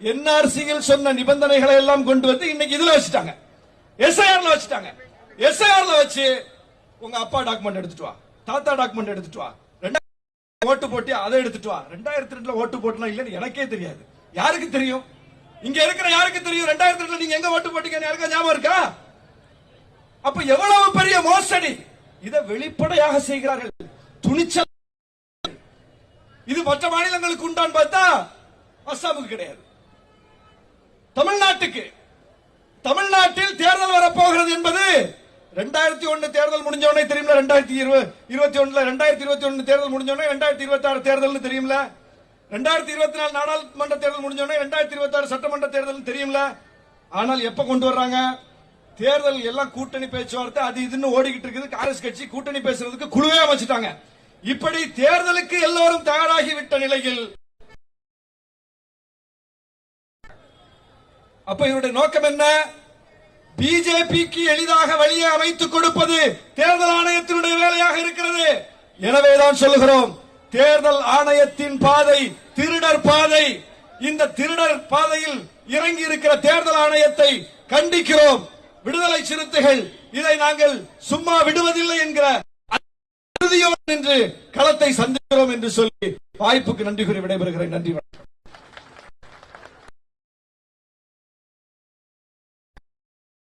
என்ஆர்சியில் சொன்ன நிபந்தனைகளை எல்லாம் கொண்டு வந்து இன்னைக்கு இதுல வச்சுட்டாங்க. எஸ்ஐஆர்ல வச்சுட்டாங்க. எஸ்ஐஆர்ல வச்சு உங்க அப்பா டாக்குமெண்ட் எடுத்துட்டு வா. தாத்தா டாக்குமெண்ட் எடுத்துட்டு வா. ரெண்டாயிரம் ஓட்டு போட்டு அதை எடுத்துட்டு வா. ரெண்டாயிரத்தி ரெண்டுல ஓட்டு போட்டுலாம் இல்லன்னு எனக்கே தெரியாது. யாருக்கு தெரியும்? இங்க இருக்கிற யாருக்கு தெரியும்? ரெண்டாயிரத்தி ரெண்டுல நீங்க எங்க ஓட்டு போட்டீங்கன்னு யாருக்கா ஞாபகம் இருக்கா? அப்ப எவ்வளவு பெரிய மோசடி. இதை வெளிப்படையாக செய்கிறார்கள். துணிச்சல். இது மற்ற மாநிலங்களுக்கு உண்டான்னு பார்த்தா அஸ்ஸாமுக்கு கிடையாது. தமிழ்நாட்டுக்கு. தமிழ்நாட்டில் தேர்தல் வரப்போகிறது என்பது ரெண்டாயிரத்தி ஒன்னு தேர்தல் முடிஞ்ச உடனே தெரியும்ல ரெண்டாயிரத்தி இருபத்தி ஒண்ணுல ரெண்டாயிரத்தி இருபத்தி ஒன்னு தேர்தல் முடிஞ்ச உடனே ரெண்டாயிரத்தி இருபத்தி ஆறு தேர்தல் தெரியும்ல ரெண்டாயிரத்தி இருபத்தி நாலு நாடாளுமன்ற தேர்தல் முடிஞ்ச உடனே ரெண்டாயிரத்தி இருபத்தி ஆறு சட்டமன்ற தேர்தல் தெரியும்ல ஆனால் எப்ப கொண்டு வர்றாங்க? தேர்தல் எல்லாம் கூட்டணி பேச்சுவார்த்தை அது இதுன்னு ஓடிக்கிட்டு இருக்குது. காங்கிரஸ் கட்சி கூட்டணி பேசுறதுக்கு குழுவே அமைச்சிட்டாங்க. இப்படி தேர்தலுக்கு எல்லோரும் தயாராகி விட்ட நிலையில் அப்ப இவருடைய நோக்கம் என்ன? பிஜேபிக்கு எளிதாக வழியை அமைத்துக் கொடுப்பது தேர்தல் ஆணையத்தினுடைய வேலையாக இருக்கிறது. எனவேதான் சொல்லுகிறோம் தேர்தல் ஆணையத்தின் பாதை திருடர் பாதை. இந்த திருடர் பாதையில் இறங்கி இருக்கிற தேர்தல் ஆணையத்தை கண்டிக்கிறோம். விடுதலை சிறுத்தைகள் இதை நாங்கள் சும்மா விடுவதில்லை என்கிற என்று நின்று களத்தை சந்திக்கிறோம் என்று சொல்லி வாய்ப்புக்கு நன்றி கூறி விடைபெறுகிறேன். நன்றி